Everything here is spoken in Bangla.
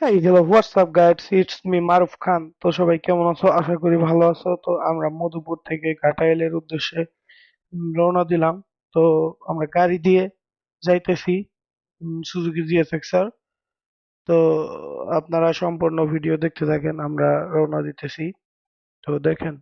হ্যাঁ, এই hello WhatsApp guides it's me Maruf Khan তো সবাই কেমন আছো? আশা করি ভালো আছো। তো আমরা মধুপুর থেকে ঘাটাইলের উদ্দেশ্যে রওনা দিলাম। তো আমরা গাড়ি দিয়ে যাইতেছি সুজুকি জিএসএক্স আর তো আপনারা সম্পূর্ণ ভিডিও দেখতে থাকেন, আমরা রওনা দিতেছি। তো দেখেন